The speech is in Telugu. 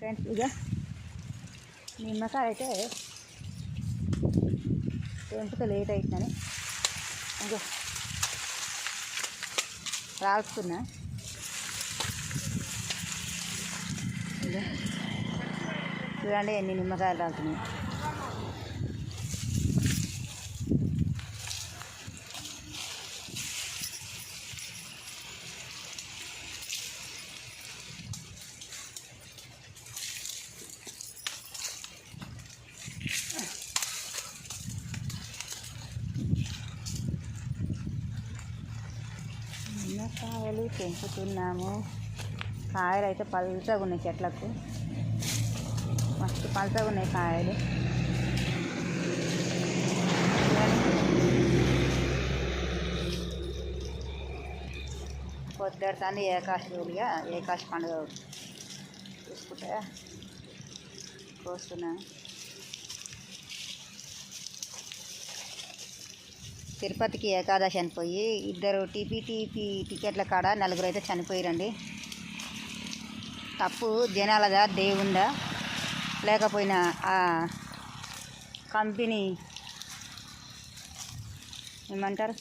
ఫ్రెండ్స్ ఇక నిమ్మకాయ అయితే తెంపితే లేట్ అవుతుందని ఇంకో రాస్తున్నా ఇక చూడండి ఎన్ని నిమ్మకాయలు రాలుతున్నాయి. కాయలు పెంచుతున్నాము. కాయలు అయితే పలుచగా ఉన్నాయి చెట్లకు. మస్తు పలుచగా ఉన్నాయి కాయలు. పొద్దుతాన్ని ఏకాశి రోజులుగా ఏకాశ పండుగ చూసుకుంటే కోస్తున్నాను. తిరుపతికి ఏకాదశి చనిపోయి ఇద్దరు టీపీ టీపీ టికెట్ల కాడ నలుగురు అయితే చనిపోయారండి. తప్పు జనాలదా దేవుందా? లేకపోయినా ఆ కంపెనీ ఏమంటారు?